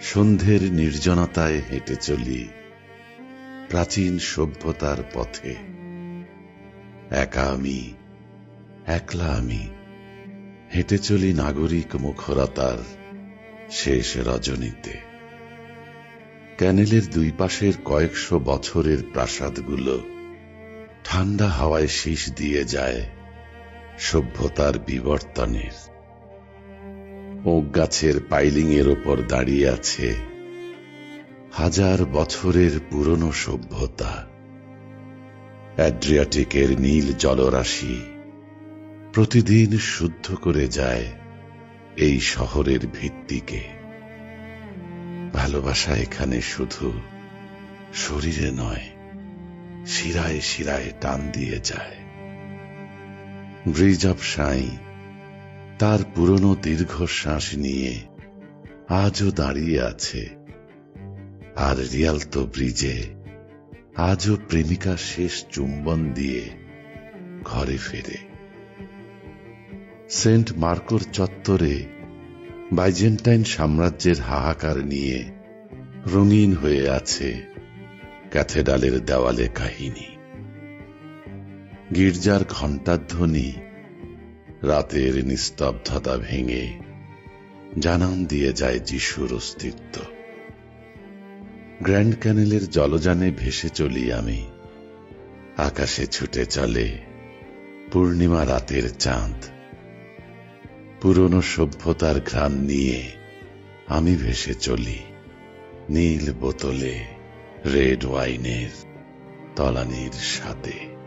সন্ধ্যের নির্জনতায় হেঁটে চলি প্রাচীন সভ্যতার পথে। একা আমি, একলা আমি হেঁটে চলি নাগরিক মুখরতার শেষ রজনীতে। ক্যানেলের দুই পাশের কয়েকশো বছরের প্রাসাদগুলো ঠান্ডা হাওয়ায় শীষ দিয়ে যায় সভ্যতার বিবর্তনের। ওক গাছের পাইলিং এর ওপর দাঁড়িয়ে আছে হাজার বছরের পুরনো সভ্যতা। অ্যাড্রিয়াটিকের নীল জলরাশি প্রতিদিন শুদ্ধ করে যায় এই শহরের ভিত্তিকে। ভালোবাসা এখানে শুধু শরীরে নয়, শিরায় শিরায় টান দিয়ে যায়। ব্রিজ অফ সাই তার পুরনো দীর্ঘশ্বাস নিয়ে আজও দাঁড়িয়ে আছে। আর রিয়ালতো ব্রিজে আজও প্রেমিকা শেষ চুম্বন দিয়ে ঘরে ফেরে। সেন্ট মার্কোর চত্বরে বাইজেন্টাইন সাম্রাজ্যের হাহাকার নিয়ে রঙিন হয়ে আছে ক্যাথেড্রালের দেওয়ালে কাহিনী। গির্জার ঘণ্টাধ্বনি রাতের নিস্তব্ধতা ভেঙে জানান দিয়ে যায় যিশুর অস্তিত্ব। গ্র্যান্ড ক্যানেলের জলযানে ভেসে চলি আমি। আকাশে ছুটে চলে পূর্ণিমা রাতের চাঁদ। পুরনো সভ্যতার ঘ্রাণ নিয়ে আমি ভেসে চলি নীল বোতলে রেড ওয়াইনের তলানির সাথে।